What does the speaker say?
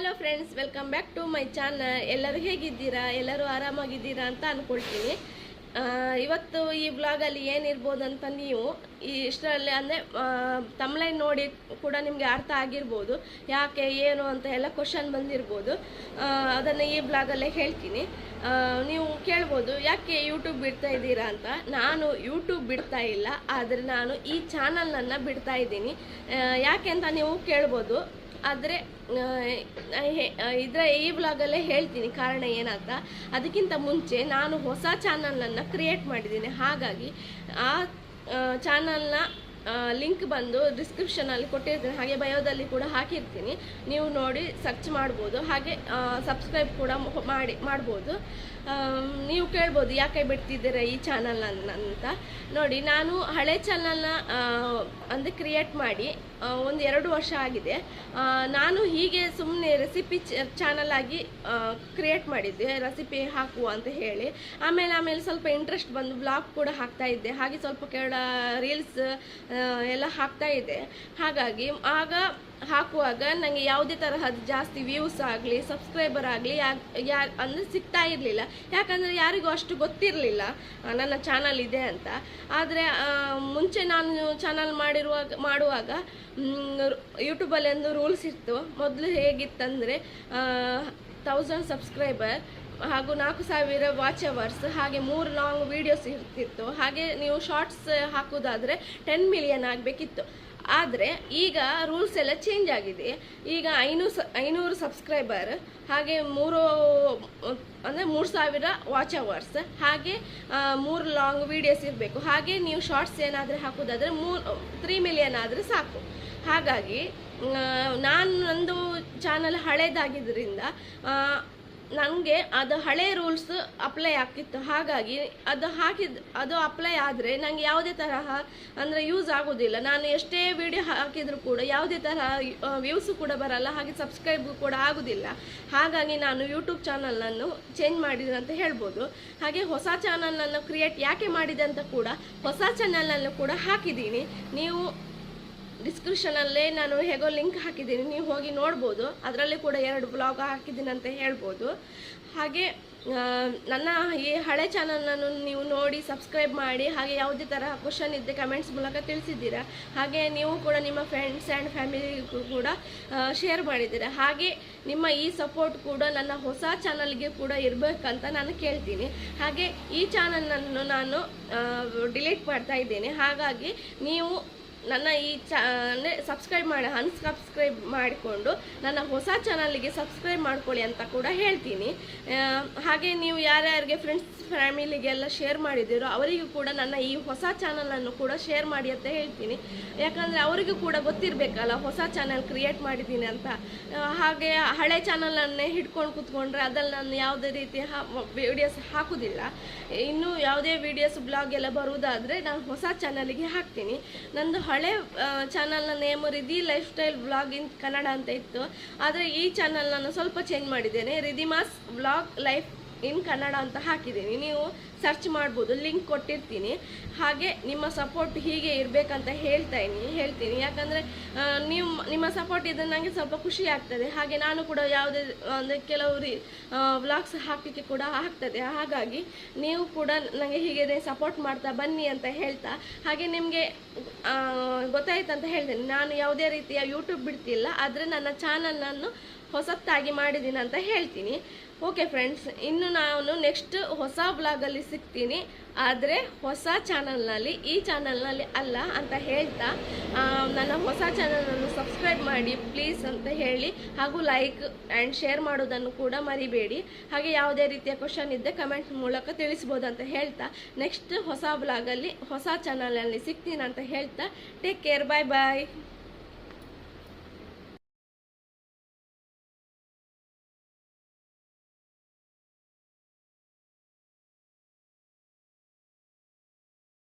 Hello friends welcome back to my channel ಎಲ್ಲರೂ ಹೇಗಿದ್ದೀರಾ? ಎಲ್ಲರೂ ಆರಾಮಾಗಿದ್ದೀರಾ ಅಂತ ಅಂದ್ಕೊಳ್ತೀನಿ ಇವತ್ತು ಈ ವ್ಲಾಗಲ್ಲಿ ಏನಿರ್ಬೋದು ಅಂತ ನೀವು ಈ ಇಷ್ಟರಲ್ಲಿ ಅಂದರೆ ತಮ್ಲೈನ್ ನೋಡಿ ಕೂಡ ನಿಮಗೆ ಅರ್ಥ ಆಗಿರ್ಬೋದು. ಯಾಕೆ, ಏನು ಅಂತ ಎಲ್ಲ ಕ್ವಶನ್ ಬಂದಿರ್ಬೋದು. ಅದನ್ನು ಈ ಬ್ಲಾಗಲ್ಲೇ ಹೇಳ್ತೀನಿ. ನೀವು ಕೇಳ್ಬೋದು, ಯಾಕೆ ಯೂಟ್ಯೂಬ್ ಬಿಡ್ತಾ ಇದ್ದೀರಾ ಅಂತ. ನಾನು ಯೂಟ್ಯೂಬ್ ಬಿಡ್ತಾ ಇಲ್ಲ, ಆದರೆ ನಾನು ಈ ಚಾನಲ್ನನ್ನು ಬಿಡ್ತಾ ಇದ್ದೀನಿ. ಯಾಕೆ ಅಂತ ನೀವು ಕೇಳ್ಬೋದು. ಆದರೆ ಇದರ ಈ ಬ್ಲಾಗಲ್ಲೇ ಹೇಳ್ತೀನಿ ಕಾರಣ ಏನಂತ, ಅದಕ್ಕಿಂತ ಮುಂಚೆ ನಾನು ಹೊಸ ಚಾನಲನ್ನು ಕ್ರಿಯೇಟ್ ಮಾಡಿದ್ದೀನಿ. ಹಾಗಾಗಿ ಆ ಚಾನಲ್ನ ಲಿಂಕ್ ಬಂದು ಡಿಸ್ಕ್ರಿಪ್ಷನಲ್ಲಿ ಕೊಟ್ಟಿರ್ತೀನಿ. ಹಾಗೆ ಬಯೋದಲ್ಲಿ ಕೂಡ ಹಾಕಿರ್ತೀನಿ. ನೀವು ನೋಡಿ ಸರ್ಚ್ ಮಾಡ್ಬೋದು. ಹಾಗೆ ಸಬ್ಸ್ಕ್ರೈಬ್ ಕೂಡ ಮಾಡಿ, ಮಾಡ್ಬೋದು. ನೀವು ಕೇಳ್ಬೋದು, ಯಾಕೆ ಬಿಡ್ತಿದ್ದೀರಾ ಈ ಚಾನಲ್ ಅಂತ. ನೋಡಿ, ನಾನು ಹಳೆ ಚಾನಲ್ನ ಅಂದರೆ ಕ್ರಿಯೇಟ್ ಮಾಡಿ ಒಂದು ಎರಡು ವರ್ಷ ಆಗಿದೆ. ನಾನು ಹೀಗೆ ಸುಮ್ಮನೆ ರೆಸಿಪಿ ಚಾನಲ್ ಆಗಿ ಕ್ರಿಯೇಟ್ ಮಾಡಿದ್ದೆ. ರೆಸಿಪಿ ಹಾಕುವ ಅಂತ ಹೇಳಿ. ಆಮೇಲೆ ಆಮೇಲೆ ಸ್ವಲ್ಪ ಇಂಟ್ರೆಸ್ಟ್ ಬಂದು ಬ್ಲಾಗ್ ಕೂಡ ಹಾಕ್ತಾ ಇದ್ದೆ. ಹಾಗೆ ಸ್ವಲ್ಪ ಕೇಳ ರೀಲ್ಸ್ ಎಲ್ಲ ಹಾಕ್ತಾ ಇದೆ. ಹಾಗಾಗಿ ಆಗ ಹಾಕುವಾಗ ನನಗೆ ಯಾವುದೇ ತರಹದ ಜಾಸ್ತಿ ವ್ಯೂಸ್ ಆಗಲಿ ಸಬ್ಸ್ಕ್ರೈಬರ್ ಆಗಲಿ ಯಾ ಅಂದರೆ ಸಿಗ್ತಾ ಇರಲಿಲ್ಲ. ಯಾಕಂದರೆ ಯಾರಿಗೂ ಅಷ್ಟು ಗೊತ್ತಿರಲಿಲ್ಲ. ನನ್ನ ಚಾನಲ್ ಇದೆ ಅಂತ. ಆದರೆ ಮುಂಚೆ ನಾನು ಚಾನಲ್ ಮಾಡಿರುವಾಗ, ಮಾಡುವಾಗ ಯೂಟ್ಯೂಬಲ್ಲಿ ಒಂದು ರೂಲ್ಸ್ ಇತ್ತು. ಮೊದಲು ಹೇಗಿತ್ತಂದರೆ ತೌಸಂಡ್ ಸಬ್ಸ್ಕ್ರೈಬರ್ ಹಾಗೂ ನಾಲ್ಕು ಸಾವಿರ ವಾಚ್ ಅವರ್ಸ್ ಹಾಗೆ ಮೂರು ಲಾಂಗ್ ವೀಡಿಯೋಸ್ ಇರ್ತಿತ್ತು. ಹಾಗೆ ನೀವು ಶಾರ್ಟ್ಸ್ ಹಾಕೋದಾದರೆ ಟೆನ್ ಮಿಲಿಯನ್ ಆಗಬೇಕಿತ್ತು. ಆದರೆ ಈಗ ರೂಲ್ಸ್ ಎಲ್ಲ ಚೇಂಜ್ ಆಗಿದೆ. ಈಗ ಐನೂರು ಸ, ಐನೂರು ಸಬ್ಸ್ಕ್ರೈಬರ್ ಹಾಗೆ ಮೂರು, ಅಂದರೆ ಮೂರು ಸಾವಿರ ವಾಚ್ ಅವರ್ಸ್ ಹಾಗೆ ಮೂರು ಲಾಂಗ್ ವೀಡಿಯೋಸ್ ಇರಬೇಕು. ಹಾಗೆ ನೀವು ಶಾರ್ಟ್ಸ್ ಏನಾದರೂ ಹಾಕೋದಾದರೆ ಮೂರು ತ್ರೀ ಮಿಲಿಯನ್ ಆದರೆ ಸಾಕು. ಹಾಗಾಗಿ ನಾನು ನಂದು ಚಾನಲ್ ಹಳೇದಾಗಿದ್ದರಿಂದ ನನಗೆ ಅದು ಹಳೆ ರೂಲ್ಸ್ ಅಪ್ಲೈ ಆಗ್ತಿತ್ತು. ಹಾಗಾಗಿ ಅದು ಹಾಕಿದ, ಅದು ಅಪ್ಲೈ ಆದರೆ ನನಗೆ ಯಾವುದೇ ತರಹ ಅಂದರೆ ಯೂಸ್ ಆಗೋದಿಲ್ಲ. ನಾನು ಎಷ್ಟೇ ವಿಡಿಯೋ ಹಾಕಿದರೂ ಕೂಡ ಯಾವುದೇ ತರಹ ವ್ಯೂಸು ಕೂಡ ಬರಲ್ಲ. ಹಾಗೆ ಸಬ್ಸ್ಕ್ರೈಬ್ ಕೂಡ ಆಗೋದಿಲ್ಲ. ಹಾಗಾಗಿ ನಾನು ಯೂಟ್ಯೂಬ್ ಚಾನಲನ್ನು ಚೇಂಜ್ ಮಾಡಿದೆ ಅಂತ ಹೇಳ್ಬೋದು. ಹಾಗೆ ಹೊಸ ಚಾನಲನ್ನು ಕ್ರಿಯೇಟ್ ಯಾಕೆ ಮಾಡಿದೆ ಅಂತ ಕೂಡ ಹೊಸ ಚಾನಲನ್ನು ಕೂಡ ಹಾಕಿದ್ದೀನಿ. ನೀವು ಡಿಸ್ಕ್ರಿಪ್ಷನಲ್ಲೇ ನಾನು ಹೇಗೋ ಲಿಂಕ್ ಹಾಕಿದ್ದೀನಿ. ನೀವು ಹೋಗಿ ನೋಡ್ಬೋದು. ಅದರಲ್ಲಿ ಕೂಡ ಎರಡು ಬ್ಲಾಗ್ ಹಾಕಿದ್ದೀನಿ ಅಂತ ಹೇಳ್ಬೋದು. ಹಾಗೆ ನನ್ನ ಈ ಹಳೆ ಚಾನಲನ್ನು ನೀವು ನೋಡಿ ಸಬ್ಸ್ಕ್ರೈಬ್ ಮಾಡಿ, ಹಾಗೆ ಯಾವುದೇ ಥರ ಕ್ವಶನ್ ಇದ್ದರೆ ಕಮೆಂಟ್ಸ್ ಮೂಲಕ ತಿಳಿಸಿದ್ದೀರಾ? ಹಾಗೆ ನೀವು ಕೂಡ ನಿಮ್ಮ ಫ್ರೆಂಡ್ಸ್ ಆ್ಯಂಡ್ ಫ್ಯಾಮಿಲಿಗೂ ಕೂಡ ಶೇರ್ ಮಾಡಿದ್ದೀರ? ಹಾಗೆ ನಿಮ್ಮ ಈ ಸಪೋರ್ಟ್ ಕೂಡ ನನ್ನ ಹೊಸ ಚಾನಲ್ಗೆ ಕೂಡ ಇರಬೇಕಂತ ನಾನು ಕೇಳ್ತೀನಿ. ಹಾಗೆ ಈ ಚಾನಲನ್ನು ನಾನು ಡಿಲೀಟ್ ಮಾಡ್ತಾ ಇದ್ದೇನೆ. ಹಾಗಾಗಿ ನೀವು ನನ್ನ ಈ ಚಾ ಅಂದರೆ ಸಬ್ಸ್ಕ್ರೈಬ್ ಮಾಡಿ ಅನ್ಸಬ್ಸ್ಕ್ರೈಬ್ ಮಾಡಿಕೊಂಡು ನನ್ನ ಹೊಸ ಚಾನಲ್ಗೆ ಸಬ್ಸ್ಕ್ರೈಬ್ ಮಾಡ್ಕೊಳ್ಳಿ ಅಂತ ಕೂಡ ಹೇಳ್ತೀನಿ. ಹಾಗೆ ನೀವು ಯಾರ್ಯಾರಿಗೆ ಫ್ರೆಂಡ್ಸ್ ಫ್ಯಾಮಿಲಿಗೆಲ್ಲ ಶೇರ್ ಮಾಡಿದ್ದೀರೋ ಅವರಿಗೂ ಕೂಡ ನನ್ನ ಈ ಹೊಸ ಚಾನಲನ್ನು ಕೂಡ ಶೇರ್ ಮಾಡಿ ಅಂತ ಹೇಳ್ತೀನಿ. ಯಾಕಂದರೆ ಅವರಿಗೂ ಕೂಡ ಗೊತ್ತಿರಬೇಕಲ್ಲ, ಹೊಸ ಚಾನಲ್ ಕ್ರಿಯೇಟ್ ಮಾಡಿದ್ದೀನಿ ಅಂತ. ಹಾಗೆ ಹಳೆ ಚಾನಲನ್ನೇ ಹಿಡ್ಕೊಂಡು ಕೂತ್ಕೊಂಡ್ರೆ ಅದಲ್ಲಿ ನಾನು ಯಾವುದೇ ರೀತಿ ವಿಡಿಯೋಸ್ ಹಾಕೋದಿಲ್ಲ. ಇನ್ನೂ ಯಾವುದೇ ವಿಡಿಯೋಸ್ ಬ್ಲಾಗ್ ಎಲ್ಲ ಬರುವುದಾದರೆ ನಾನು ಹೊಸ ಚಾನಲಿಗೆ ಹಾಕ್ತೀನಿ. ನಂದು ಹಳೆ ಚಾನಲ್ನ name Riddhi life style blog in Kannada ಅಂತ ಇತ್ತು. ಆದರೆ ಈ ಚಾನಲ್ ನಾನು ಸ್ವಲ್ಪ ಚೇಂಜ್ ಮಾಡಿದ್ದೇನೆ. Riddhima's blog life in Kannada ಅಂತ ಹಾಕಿದ್ದೀನಿ. ನೀವು ಸರ್ಚ್ ಮಾಡ್ಬೋದು ಲಿಂಕ್ ಕೊಟ್ಟಿರ್ತೀನಿ. ಹಾಗೆ ನಿಮ್ಮ ಸಪೋರ್ಟ್ ಹೀಗೆ ಇರಬೇಕಂತ ಹೇಳ್ತಾ ಹೇಳ್ತೀನಿ. ಯಾಕಂದರೆ ನೀವು ನಿಮ್ಮ ಸಪೋರ್ಟ್ ಇದ್ದರೆ ನನಗೆ ಸ್ವಲ್ಪ ಖುಷಿ ಆಗ್ತದೆ. ಹಾಗೆ ನಾನು ಕೂಡ ಯಾವುದೇ, ಅಂದರೆ ಕೆಲವು ರೀ ವ್ಲಾಗ್ಸ್ ಹಾಕಲಿಕ್ಕೆ ಕೂಡ ಆಗ್ತದೆ. ಹಾಗಾಗಿ ನೀವು ಕೂಡ ನನಗೆ ಹೀಗೆ ಸಪೋರ್ಟ್ ಮಾಡ್ತಾ ಬನ್ನಿ ಅಂತ ಹೇಳ್ತಾ. ಹಾಗೆ ನಿಮಗೆ ಗೊತ್ತಾಯ್ತು ಅಂತ ಹೇಳ್ತೇನೆ. ನಾನು ಯಾವುದೇ ರೀತಿಯ ಯೂಟ್ಯೂಬ್ ಬಿಡ್ತಿಲ್ಲ, ಆದರೆ ನನ್ನ ಚಾನಲನ್ನು ಹೊಸತ್ತಾಗಿ ಮಾಡಿದ್ದೀನಿ ಅಂತ ಹೇಳ್ತೀನಿ. ಓಕೆ ಫ್ರೆಂಡ್ಸ್ ಇನ್ನು ನಾನು ನೆಕ್ಸ್ಟ್ ಹೊಸ ಬ್ಲಾಗಲ್ಲಿ ಸಿಗ್ತೀನಿ. ಆದರೆ ಹೊಸ ಚಾನಲ್ನಲ್ಲಿ, ಈ ಚಾನಲ್ನಲ್ಲಿ ಅಲ್ಲ ಅಂತ ಹೇಳ್ತಾ ನನ್ನ ಹೊಸ ಚಾನಲನ್ನು ಸಬ್ಸ್ಕ್ರೈಬ್ ಮಾಡಿ, ಪ್ಲೀಸ್ ಅಂತ ಹೇಳಿ, ಹಾಗೂ ಲೈಕ್ ಆ್ಯಂಡ್ ಶೇರ್ ಮಾಡೋದನ್ನು ಕೂಡ ಮರಿಬೇಡಿ. ಹಾಗೆ ಯಾವುದೇ ರೀತಿಯ ಕ್ವಶನ್ ಇದ್ದರೆ ಕಮೆಂಟ್ ಮೂಲಕ ತಿಳಿಸ್ಬೋದು ಅಂತ ಹೇಳ್ತಾ, ನೆಕ್ಸ್ಟ್ ಹೊಸ ಬ್ಲಾಗಲ್ಲಿ ಹೊಸ ಚಾನಲಲ್ಲಿ ಸಿಗ್ತೀನಿ ಅಂತ ಹೇಳ್ತಾ ಟೇಕ್ ಕೇರ್ ಬಾಯ್ ಬಾಯ್